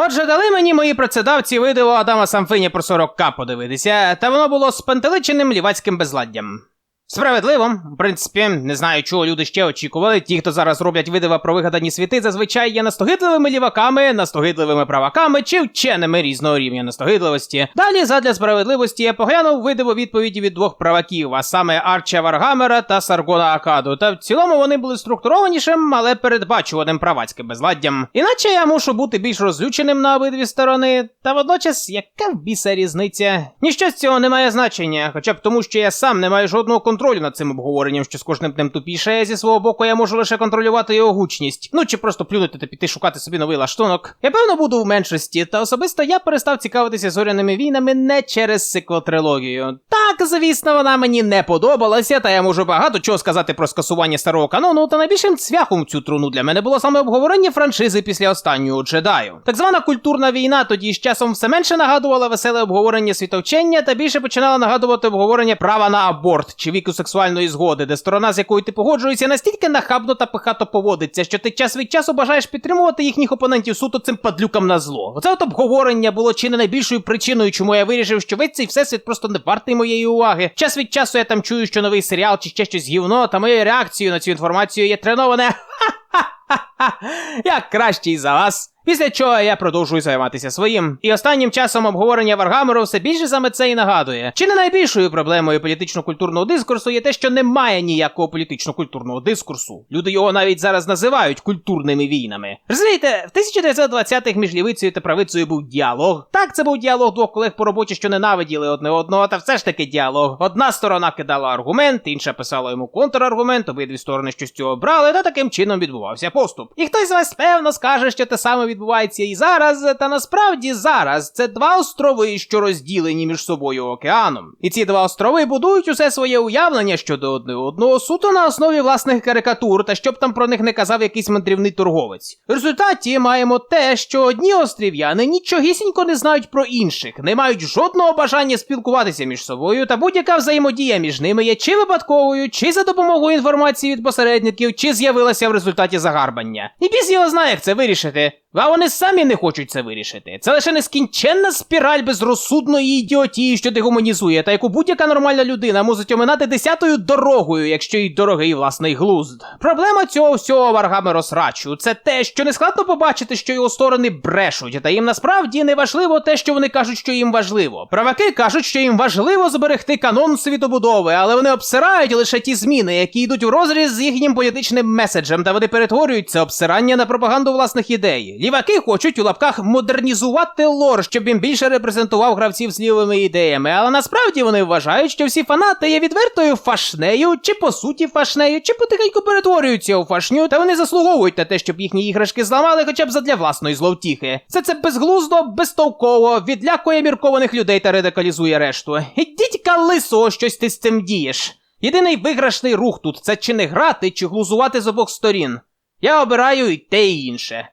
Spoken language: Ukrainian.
Отже, дали мені мої працедавці видиво Адама Самфині про 40к подивитися, та воно було спантеличеним лівацьким безладдям. Справедливо, в принципі, не знаю, чого люди ще очікували. Ті, хто зараз роблять видива про вигадані світи, зазвичай є настогидливими ліваками, настогидливими праваками чи вченими різного рівня настогидливості. Далі, задля справедливості, я поглянув видиво відповіді від двох праваків, а саме Арча Варгамера та Саргона Акаду. Та в цілому вони були структурованішим, але передбачуваним правацьким безладдям. Іначе я мушу бути більш розлюченим на обидві сторони, та водночас, яка в біса різниця? Ніщо з цього не має значення, хоча б тому, що я сам не маю жодного контролю над цим обговоренням, що з кожним днем тупіше. Зі свого боку, я можу лише контролювати його гучність. Ну чи просто плюнути та піти шукати собі новий лаштунок. Я певно буду в меншості, та особисто я перестав цікавитися зоряними війнами не через сиквел-трилогію. Так, звісно, вона мені не подобалася, та я можу багато чого сказати про скасування старого канону, та найбільшим цвяхом цю труну для мене було саме обговорення франшизи після останнього джедаю. Так звана культурна війна тоді з часом все менше нагадувала веселе обговорення світовчення та більше починала нагадувати обговорення права на аборт чи віку сексуальної згоди, де сторона, з якою ти погоджуєшся, настільки нахабно та пихато поводиться, що ти час від часу бажаєш підтримувати їхніх опонентів суто цим падлюкам на зло. Оце от обговорення було чи не найбільшою причиною, чому я вирішив, що весь цей всесвіт просто не вартий моєї уваги. Час від часу я там чую, що новий серіал чи ще щось гівно, та моєю реакцією на цю інформацію є треноване. ха, Як кращий за вас. Після чого я продовжую займатися своїм. І останнім часом обговорення Варгамеру все більше саме це і нагадує. Чи не найбільшою проблемою політично-культурного дискурсу є те, що немає ніякого політично-культурного дискурсу. Люди його навіть зараз називають культурними війнами. Розумієте, в 1920-х між лівицею та правицею був діалог. Так, це був діалог двох колег по роботі, що ненавиділи одне одного, та все ж таки діалог. Одна сторона кидала аргумент, інша писала йому контраргумент, обидві сторони щось цього брали, та таким чином відбувався поступ. І хтось з вас певно скаже, що те саме відбувається і зараз, та насправді зараз це два острови, що розділені між собою океаном. І ці два острови будують усе своє уявлення щодо одне одного суто на основі власних карикатур, та щоб там про них не казав якийсь мандрівний торговець. В результаті маємо те, що одні острів'яни нічогісінько не знають про інших, не мають жодного бажання спілкуватися між собою, та будь-яка взаємодія між ними є чи випадковою, чи за допомогою інформації від посередників, чи з'явилася в результаті загарбання. І його знає, як це вирішити. А вони самі не хочуть це вирішити. Це лише нескінченна спіраль безрозсудної ідіотії, що дегуманізує, та яку будь-яка нормальна людина мусить оминати десятою дорогою, якщо й дорогий власний глузд. Проблема цього всього варгами розрачу це те, що не складно побачити, що його сторони брешуть, та їм насправді не важливо те, що вони кажуть, що їм важливо. Праваки кажуть, що їм важливо зберегти канон світобудови, але вони обсирають лише ті зміни, які йдуть у розріз з їхнім політичним меседжем, та вони перетворюють це обсирання на пропаганду власних ідей. Ліваки хочуть у лапках модернізувати лор, щоб він більше репрезентував гравців з лівими ідеями, але насправді вони вважають, що всі фанати є відвертою фашнею, чи по суті фашнею, чи потихеньку перетворюються у фашню, та вони заслуговують на те, щоб їхні іграшки зламали хоча б задля власної зловтіхи. Все це безглуздо, безтолково, відлякує міркованих людей та радикалізує решту. Ідіть лисо, щось ти з цим дієш. Єдиний виграшний рух тут це чи не грати, чи глузувати з обох сторін. Я обираю і те і інше.